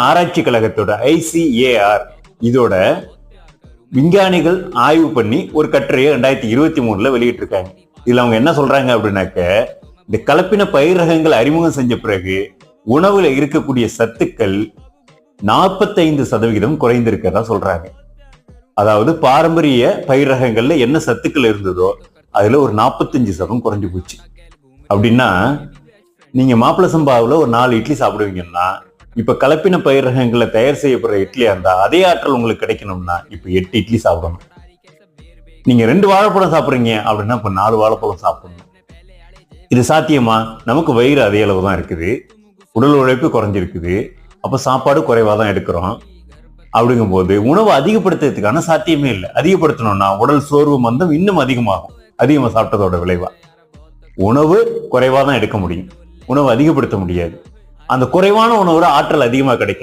ஆராய்ச்சி கழகத்தோட ஐசிஏஆர் இதோட விஞ்ஞானிகள் ஆய்வு பண்ணி ஒரு கட்டுரையை ரெண்டாயிரத்தி இருபத்தி மூணுல வெளியிட்டிருக்காங்க. இதுல அவங்க என்ன சொல்றாங்க அப்படின்னாக்க இந்த கலப்பின பயிர் ரகங்கள் அறிமுகம் செஞ்ச பிறகு உணவுல இருக்கக்கூடிய சத்துக்கள் நாற்பத்தைந்து சதவிகிதம் குறைந்திருக்கதா சொல்றாங்க. அதாவது பாரம்பரிய பயிர் ரகங்கள்ல என்ன சத்துக்கள் இருந்ததோ அதுல ஒரு நாற்பத்தஞ்சு சதம் குறைஞ்சு போச்சு. அப்படின்னா நீங்க மாப்பிள சம்பாவில் ஒரு நாலு இட்லி சாப்பிடுவீங்கன்னா இப்ப கலப்பின பயிர் ரகங்களை தயார் செய்யப்படுற இட்லியா இருந்தா அதே ஆற்றல் உங்களுக்கு கிடைக்கணும்னா இப்ப எட்டு இட்லி சாப்பிடணும். நீங்க ரெண்டு வாழைப்பழம் சாப்பிடுறீங்க அப்படின்னா இப்ப நாலு வாழைப்பழம் சாப்பிடணும். இது சாத்தியமா? நமக்கு வயிறு அதே அளவு தான் இருக்குது. உடல் உழைப்பு குறைஞ்சிருக்குது. அப்ப சாப்பாடு குறைவா தான் எடுக்கிறோம். அப்படிங்கும்போது உணவை அதிகப்படுத்துறதுக்கான சாத்தியமே இல்லை. அதிகப்படுத்தணும்னா உடல் சோர்வு மந்தம் இன்னும் அதிகமாகும். அதிகமா சாப்பிட்டதோட விளைவா. உணவு குறைவா தான் எடுக்க முடியும். உணவு அதிகப்படுத்த முடியாது. அந்த குறைவான உணவுல ஆற்றல் அதிகமா கிடைக்கும்.